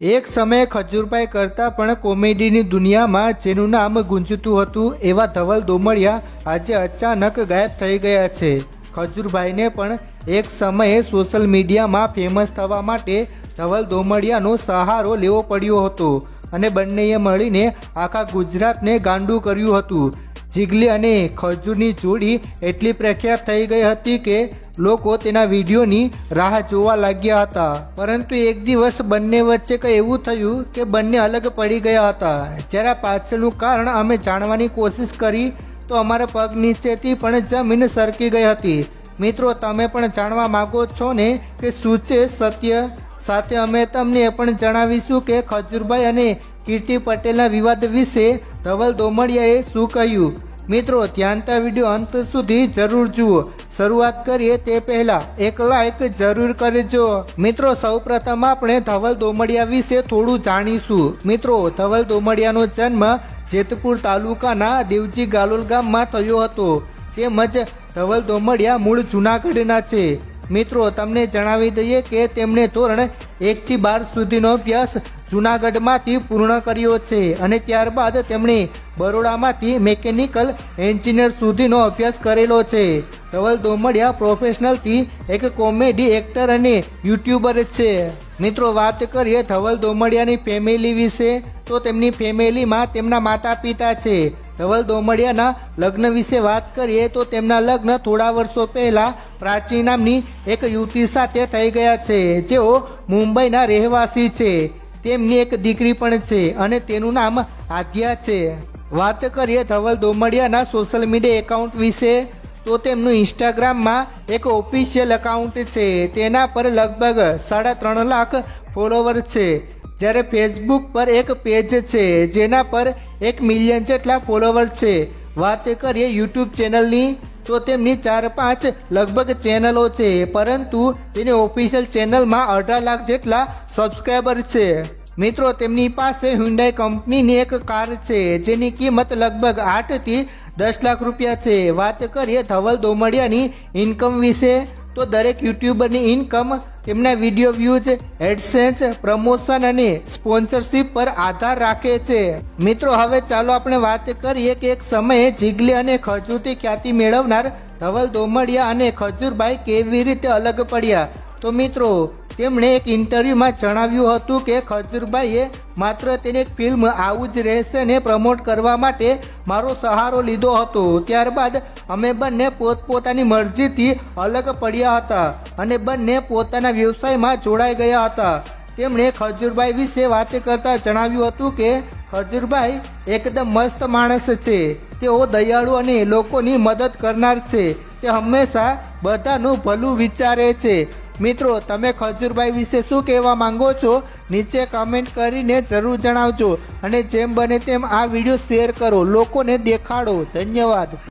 એક સમયે ખજૂરભાઈ કરતાં પણ કોમેડીની દુનિયામાં જેનું નામ ગુંજતું હતું એવા ધવલ દોમડિયા આજે અચાનક ગાયબ થઈ ગયા છે. ખજૂરભાઈને પણ એક સમયે સોશિયલ મીડિયામાં ફેમસ થવા માટે ધવલ દોમડિયાનો સહારો લેવો પડ્યો હતો અને બંનેએ મળીને આખા ગુજરાતને ગાંડું કર્યું હતું. જીગલી અને ખજૂરની જોડી એટલી પ્રખ્યાત થઈ ગઈ હતી કે લોકો તેના વિડીયોની રાહ જોવા લાગ્યા હતા. પરંતુ એક દિવસ બંને વચ્ચે કંઈ એવું થયું કે બંને અલગ પડી ગયા હતા. જ્યારે પાછળનું કારણ અમે જાણવાની કોશિશ કરી, તો અમારા પગ નીચેથી પણ જમીન સરકી ગઈ હતી. મિત્રો, તમે પણ જાણવા માગો છો ને કે શું છે સત્ય? સાથે અમે તમને એ પણ જણાવીશું કે ખજૂરભાઈ અને કીર્તિ પટેલના વિવાદ વિશે ધવલ દોમડિયાએ શું કહ્યું? મિત્રો, ધ્યાનતા વીડિયો અંત સુધી જરૂર જુઓ. શરૂઆત કરીએ તે પહેલા. એક લાઇક જરૂર કરજો. મિત્રો, સૌપ્રથમ આપણે ધવલ દોમડિયા વિશે થોડું જાણીશું. મિત્રો, ધવલ દોમડિયાનો જન્મ જેતપુર તાલુકાના દેવજી ગાલોલ ગામમાં થયો હતો. તેમજ ધવલ દોમડિયા મૂળ જૂનાગઢના છે. મિત્રો, તમને જણાવી દઈએ કે તેમણે ધોરણ એકથી બાર સુધીનો અભ્યાસ જૂનાગઢમાંથી પૂર્ણ કર્યો છે અને ત્યારબાદ તેમણે બરોડામાંથી મેકેનિકલ એન્જિનિયર સુધીનો અભ્યાસ કરેલો છે. ધવલ દોમડિયા પ્રોફેશનલથી એક કોમેડી એક્ટર અને યુટ્યુબર છે. મિત્રો, વાત કરીએ ધવલ દોમડિયાની ફેમિલી વિશે, તો તેમની ફેમિલીમાં તેમના માતા પિતા છે. ધવલ દોમડિયાના લગ્ન વિશે વાત કરીએ, તો તેમના લગ્ન થોડા વર્ષો પહેલાં પ્રાચી નામની એક યુવતી સાથે થઈ ગયા છે. જેઓ મુંબઈના રહેવાસી છે. તેમની એક દીકરી પણ છે અને તેનું નામ આધ્યા છે. વાત કરીએ ધવલ દોમડિયાના સોશિયલ મીડિયા એકાઉન્ટ વિશે, તો તેમનું ઇન્સ્ટાગ્રામમાં એક ઓફિશિયલ એકાઉન્ટ છે. તેના પર લગભગ સાડા ત્રણ લાખ ફોલોવર છે. જ્યારે ફેસબુક પર એક પેજ છે, જેના પર એક મિલિયન જેટલા ફોલોવર છે. વાત કરીએ યુટ્યુબ ચેનલની તો તેમની ચાર પાંચ લગભગ ચેનલો છે. પરંતુ તેની ઓફિશિયલ ચેનલમાં અઢાર લાખ જેટલા સબસ્ક્રાઈબર છે. મિત્રો, તેમની પાસે હ્યુન્ડાઈ કંપનીની એક કાર છે, જેની કિંમત લગભગ આઠથી દસ લાખ રૂપિયા છે. વાત કરીએ ધવલ દોમડિયાની ઇન્કમ વિશે, તો દરેક યુટ્યુબરની ઇન્કમ તેમના વીડિયો વ્યૂઝ એડસેન્સ પ્રમોશન અને સ્પોન્સરશિપ પર આધાર રાખે છે. મિત્રો, હવે ચાલો આપણે વાત કરીએ કે એક સમયે જીગલી અને ખજૂરથી ખ્યાતિ મેળવનાર ધવલ દોમડિયા અને ખજૂરભાઈ કેવી રીતે અલગ પડ્યા? તો મિત્રો, તેમણે એક ઇન્ટરવ્યૂમાં જણાવ્યું હતું કે ખજૂરભાઈએ માત્ર તેની ફિલ્મ આવું જ રહેશે ને પ્રમોટ કરવા માટે મારો સહારો લીધો હતો. ત્યારબાદ અમે બંને પોતપોતાની મરજીથી અલગ પડ્યા હતા અને બંને પોતાના વ્યવસાયમાં જોડાઈ ગયા હતા. તેમણે ખજૂરભાઈ વિશે વાત કરતા જણાવ્યું હતું કે, ખજૂરભાઈ એકદમ મસ્ત માણસ છે. તેઓ દયાળુ અને લોકોની મદદ કરનાર છે. તે હંમેશા બધાનું ભલું વિચારે છે. મિત્રો, તમે ખજૂરભાઈ વિશે શું કહેવા માંગો છો? નીચે કમેન્ટ કરીને જરૂર જણાવજો. અને જેમ બને તેમ આ વીડિયો શેર કરો. લોકોને દેખાડો. ધન્યવાદ.